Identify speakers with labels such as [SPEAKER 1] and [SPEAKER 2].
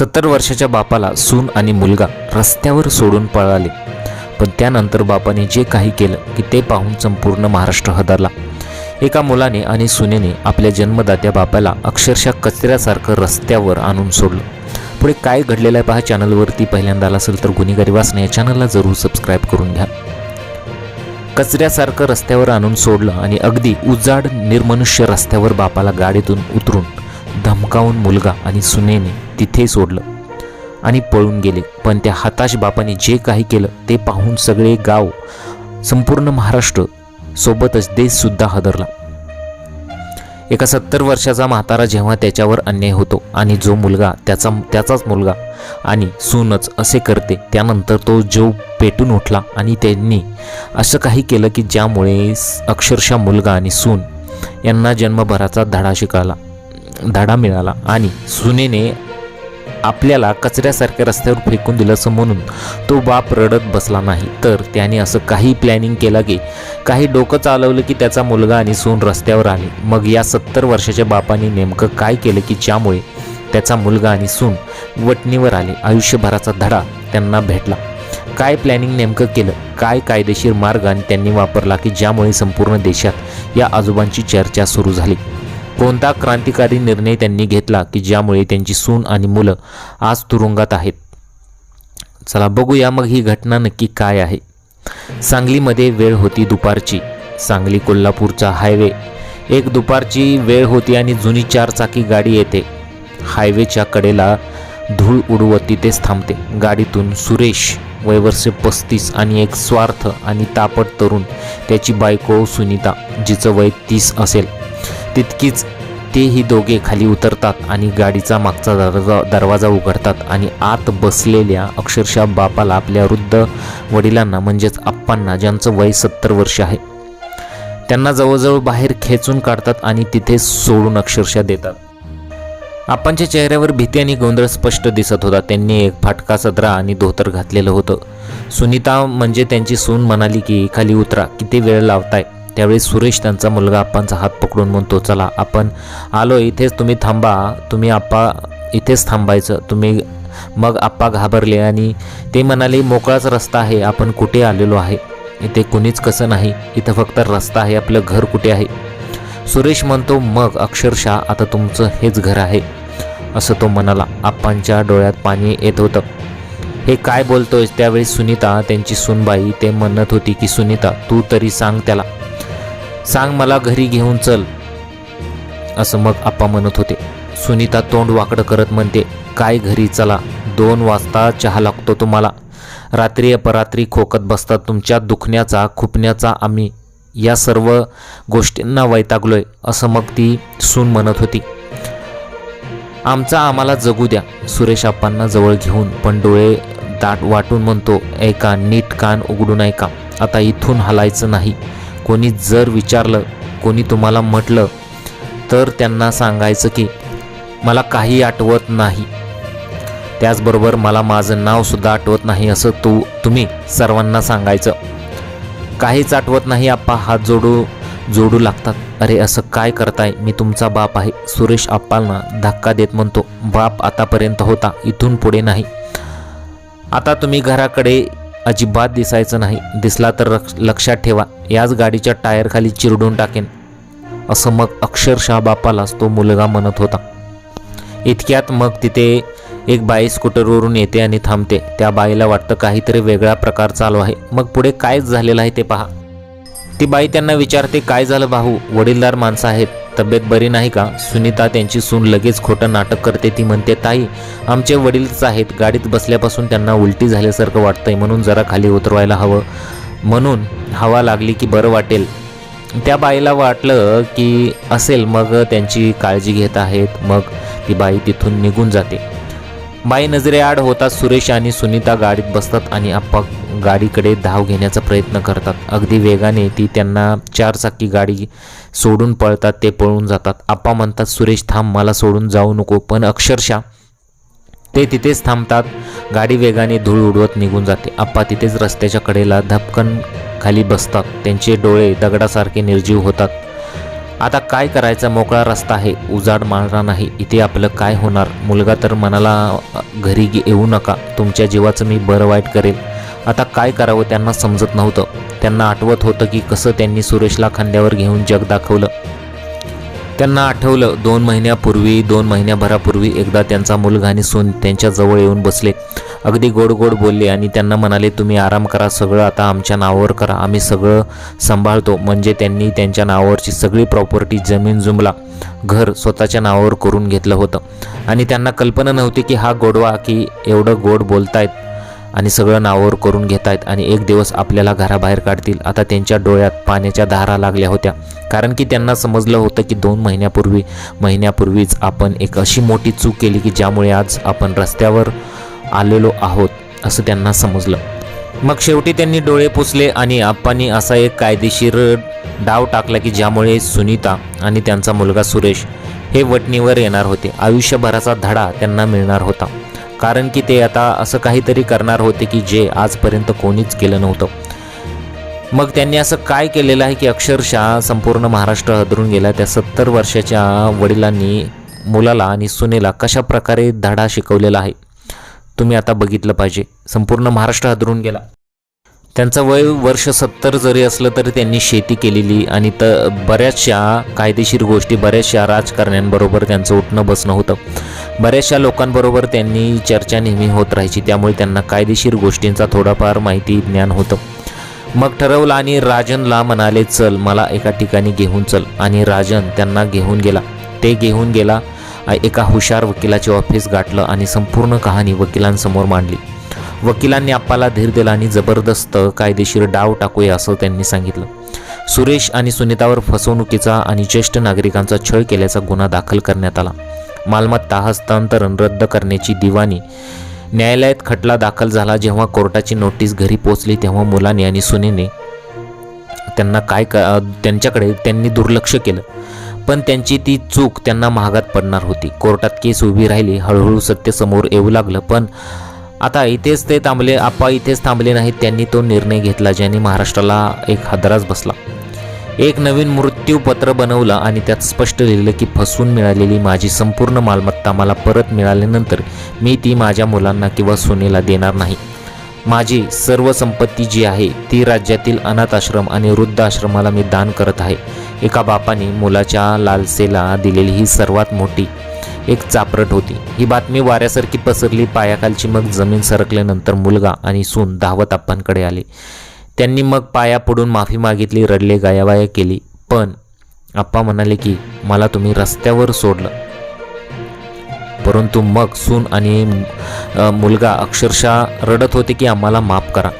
[SPEAKER 1] सत्तर वर्षाच्या बापाला सून आणि मुलगा रस्त्यावर सोडून पळाले. पण त्यानंतर बापाने जे काही केलं की ते पाहून संपूर्ण महाराष्ट्र हदरला. एका मुलाने आणि सुनेने आपल्या जन्मदात्या बापाला अक्षरशः कचऱ्यासारखं रस्त्यावर आणून सोडलं. पुढे काय घडलेलं आहे पहा चॅनलवरती. पहिल्यांदा आला असेल तर गुन्हेगारी वाचणे या चॅनलला जरूर सबस्क्राईब करून घ्या. कचऱ्यासारखं रस्त्यावर आणून सोडलं आणि अगदी उजाड निर्मनुष्य रस्त्यावर बापाला गाडीतून उतरून धमकावून मुलगा आणि सुनेने तिथे सोडलं आणि पळून गेले. पण त्या हताश बापाने जे काही केलं ते पाहून सगळे गाव संपूर्ण महाराष्ट्र सोबतच देशसुद्धा हादरला. एका सत्तर वर्षाचा म्हातारा जेव्हा त्याच्यावर अन्याय होतो आणि जो मुलगा त्याचा त्याचाच मुलगा आणि सूनच असे करते त्यानंतर तो जो पेटून उठला आणि त्यांनी असं काही केलं की ज्यामुळे अक्षरशः मुलगा आणि सून यांना जन्मभराचा धडा शिकायला धडा मिळाला आणि सुनेने आपल्याला कचऱ्यासारख्या रस्त्यावर फेकून दिलं असं म्हणून तो बाप रडत बसला नाही. तर त्याने असं काही प्लॅनिंग केलं की काही डोकं चालवलं की त्याचा मुलगा आणि सून रस्त्यावर आले. मग या सत्तर वर्षाच्या बापाने नेमकं काय केलं की ज्यामुळे त्याचा मुलगा आणि सून वटणीवर आले. आयुष्यभराचा धडा त्यांना भेटला. काय प्लॅनिंग नेमकं केलं? काय कायदेशीर मार्ग आणि त्यांनी वापरला की ज्यामुळे संपूर्ण देशात या आजोबांची चर्चा सुरू झाली? कोणता क्रांतिकारी निर्णय त्यांनी घेतला की ज्यामुळे त्यांची सून आणि मुलं आज तुरुंगात आहेत? चला बघूया मग ही घटना नक्की काय आहे. सांगलीमध्ये वेळ होती दुपारची. सांगली कोल्हापूरचा हायवे. एक दुपारची वेळ होती आणि जुनी चारचाकी गाडी येते. हायवेच्या कडेला धूळ उडवत तिथेच थांबते. गाडीतून सुरेश वयवर्षे पस्तीस आणि एक स्वार्थ आणि तापट तरुण त्याची बायको सुनीता जिचं वय तीस असेल. तितकीच तेही दोघे खाली उतरतात आणि गाडीचा मागचा दरवाजा दरवाजा उघडतात आणि आत बसलेल्या अक्षरशः बापाला आपल्या वृद्ध वडिलांना म्हणजेच आप्पांना ज्यांचं वय सत्तर वर्ष आहे त्यांना जवळजवळ बाहेर खेचून काढतात आणि तिथे सोडून अक्षरशः देतात. आप्पांच्या चेहऱ्यावर भीती आणि गोंधळ स्पष्ट दिसत होता. त्यांनी एक फाटका सदरा आणि धोतर घातलेलं होतं. सुनीता म्हणजे त्यांची सून म्हणाली की खाली उतरा किती वेळ लावताय? त्यावेळी सुरेश त्यांचा मुलगा आप्पांचा हात पकडून म्हणतो चला आपण आलो इथेच तुम्ही थांबा. तुम्ही आप्पा इथेच थांबायचं. तुम्ही मग आप्पा घाबरले आणि ते म्हणाले मोकळाच रस्ता आहे. आपण कुठे आलेलो आहे? इथे कुणीच कसं नाही. इथं फक्त रस्ता आहे. आपलं घर कुठे आहे? सुरेश म्हणतो मग अक्षरशः आता तुमचं हेच घर आहे. असं तो म्हणाला. आप्पांच्या डोळ्यात पाणी येत होतं. हे काय बोलतोयस? त्यावेळी सुनीता त्यांची सुनबाई ते म्हणत होती की सुनीता तू तरी सांग त्याला. सांग मला घरी घेऊन चल. असं मग आप्पा म्हणत होते. सुनीता तोंड वाकडं करत म्हणते काय घरी? चला. दोन वाजता चहा लागतो तुम्हाला. रात्री अपरात्री खोकत बसतात तुमच्या दुखण्याचा खुपण्याचा आम्ही. या सर्व गोष्टींना वैतागलोय असं मग ती सून म्हणत होती. आमचा आम्हाला जगू द्या सुरेश आप्पांना जवळ घेऊन पण डोळे दाट वाटून म्हणतो ऐका नीट कान उघडून ऐका आता इथून हलायचं नाही. कोणी जर विचारलं कोणी तुम्हाला म्हटलं तर त्यांना सांगायचं की मला काही आठवत नाही. त्याचबरोबर मला माझं नावसुद्धा आठवत नाही असं तू तुम्ही सर्वांना सांगायचं. काहीच आठवत नाही आप्पा. हात जोडू जोडू लागतात. अरे असं काय करताय? मी तुमचा बाप आहे. सुरेश आप्पांना धक्का देत म्हणतो बाप आतापर्यंत होता इथून पुढे नाही. आता तुम्ही घराकडे अजिबात दिसायचं नाही. दिसला तर लक्षात ठेवा याच गाडीच्या टायरखाली चिरडून टाकेन. असं मग अक्षरशः बापालाच तो मुलगा म्हणत होता. इतक्यात मग तिथे एक बाई स्कूटरवरून येते आणि थांबते. त्या बाईला वाटतं काहीतरी वेगळा प्रकार चालू आहे. मग पुढे काय झालेलं आहे ते पहा. ती बाई त्यांना विचारते काय झालं भाऊ? वडीलदार माणसं आहेत. तब्येत बरी नाही का? सुनीता त्यांची सून लगेच खोटं नाटक करते ती म्हणते ताई आमचे वडीलच आहेत गाडीत बसल्यापासून त्यांना उलटी झाल्यासारखं वाटतंय म्हणून जरा खाली उतरवायला हवं. म्हणून हवा लागली की बरं वाटेल. त्या बाईला वाटलं की असेल मग त्यांची काळजी घेत आहेत मग ती बाई तिथून निघून जाते. बाई नजरेआड होताच सुरेश आणि सुनीता गाडीत बसतात आणि आप्पा गाडीकडे धाव घेण्याचा प्रयत्न करतात. अगदी वेगाने ती त्यांना चारचाकी गाडी सोडून पळतात ते पळून जातात. आप्पा म्हणतात सुरेश थांब मला सोडून जाऊ नको. पण अक्षरशः ते तिथेच थांबतात. गाडी वेगाने धूळ उडवत निघून जाते. आप्पा तिथेच रस्त्याच्या कडेला धपकन खाली बसतात. त्यांचे डोळे दगडासारखे निर्जीव होतात. आता काय करायचा? मोकळा रस्ता आहे. उजाड मारणार नाही. इथे आपलं काय होणार? मुलगा तर मनाला घरी येऊ नका. तुमच्या जीवाचं मी बरं वाईट करेल आता काय करावं त्यांना समजत नव्हतं. त्यांना आठवत होतं की कसं त्यांनी सुरेशला खांद्यावर घेऊन जग दाखवलं. त्यांना आठवलं. दोन महिन्यापूर्वी दोन महिन्याभरापूर्वी एकदा त्यांचा मुलगा आणि सून त्यांच्याजवळ येऊन बसले. अगदी गोड गोड बोलले आणि त्यांना म्हणाले तुम्ही आराम करा सगळं आता आमच्या नावावर करा. आम्ही सगळं सांभाळतो. म्हणजे त्यांनी त्यांच्या नावावरची सगळी प्रॉपर्टी जमीन जुमला. घर स्वतःच्या नावावर करून घेतलं होतं. आणि त्यांना कल्पना नव्हती की हा गोडवा की एवढं गोड बोलतायत. आणि सगळं नावावर करून घेत आहेत आणि एक दिवस आपल्याला घराबाहेर काढतील. आता त्यांच्या डोळ्यात पाण्याच्या धारा लागल्या होत्या. कारण की त्यांना समजलं होतं की दोन महिन्यापूर्वी महिन्यापूर्वीच आपण एक अशी मोठी चूक केली की ज्यामुळे आज आपण रस्त्यावर आलेलो आहोत असं त्यांना समजलं. मग शेवटी त्यांनी डोळे पुसले आणि आप्पांनी असा एक कायदेशीर डाव टाकला की ज्यामुळे सुनीता आणि त्यांचा मुलगा सुरेश हे वटणीवर येणार होते. आयुष्यभराचा धडा त्यांना मिळणार होता. कारण की ते आता असं काहीतरी करणार होते की जे आजपर्यंत कोणीच केलं नव्हतं. मग त्यांनी असं काय केलेलं आहे की अक्षरशः संपूर्ण महाराष्ट्र हदरून गेला? त्या सत्तर वर्षाच्या वडिलांनी मुलाला आणि सुनेला कशा प्रकारे धडा शिकवलेला आहे? तुम्ही आता बघितलं पाहिजे. संपूर्ण महाराष्ट्र हदरून गेला. त्यांचं वय वर्ष सत्तर जरी असलं तरी त्यांनी शेती केलेली आणि त बऱ्याचशा कायदेशीर गोष्टी बऱ्याचशा राजकारण्यांबरोबर त्यांचं उठणं बसणं होतं. बऱ्याचशा लोकांबरोबर त्यांनी चर्चा नेहमी होत राहायची. त्यामुळे त्यांना कायदेशीर गोष्टींचा थोडाफार माहिती ज्ञान होतं. मग ठरवलं आणि राजनला म्हणाले चल मला एका ठिकाणी घेऊन चल. आणि राजन त्यांना घेऊन गेला. ते घेऊन गेला एका हुशार वकिलाचे ऑफिस गाठलं आणि संपूर्ण कहाणी वकिलांसमोर मांडली. वकिलांनी आप्पाला धीर दिला आणि जबरदस्त कायदेशीर डाव टाकूया असं त्यांनी सांगितलं. सुरेश आणि सुनीतावर फसवणुकीचा आणि ज्येष्ठ नागरिकांचा छळ केल्याचा गुन्हा दाखल करण्यात आला. मालमत्ता हस्तांतरण रद्द करण्याची दिवाणी न्यायालयात खटला दाखल झाला जेव्हा कोर्टाची नोटीस घरी पोचली तेव्हा मुलाने आणि सुनेने त्यांना काय क त्यांच्याकडे त्यांनी दुर्लक्ष केलं. पण त्यांची ती चूक त्यांना महागात पडणार होती. कोर्टात केस उभी राहिली हळूहळू सत्य समोर येऊ लागलं पण आता इथेच ते थांबले आप्पा इथेच थांबले नाहीत त्यांनी तो निर्णय घेतला ज्याने महाराष्ट्राला एक हादराच बसला. एक नवीन मृत्यूपत्र बनवलं आणि त्यात स्पष्ट लिहिलं की फसवून मिळालेली माझी संपूर्ण मालमत्ता मला परत मिळाल्यानंतर मी ती माझ्या मुलांना किंवा सुनेला देणार नाही. माझी सर्व संपत्ती जी आहे ती राज्यातील अनाथ आश्रम आणि वृद्ध आश्रमाला मी दान करत आहे. एका बापाने मुलाच्या लालसेला दिलेली ही सर्वात मोठी एक चापरट होती. ही बातमी वाऱ्यासारखी पसरली पायाखालची मग जमीन सरकल्यानंतर मुलगा आणि सून धावत आप्पांकडे आले. त्यांनी मग पाया पडून माफी मागितली रडले गायावाया केली. पण आप्पा म्हणाले की मला तुम्ही रस्त्यावर सोडलं. परंतु मग सून आणि मुलगा अक्षरशः रडत होते की आम्हाला माफ करा.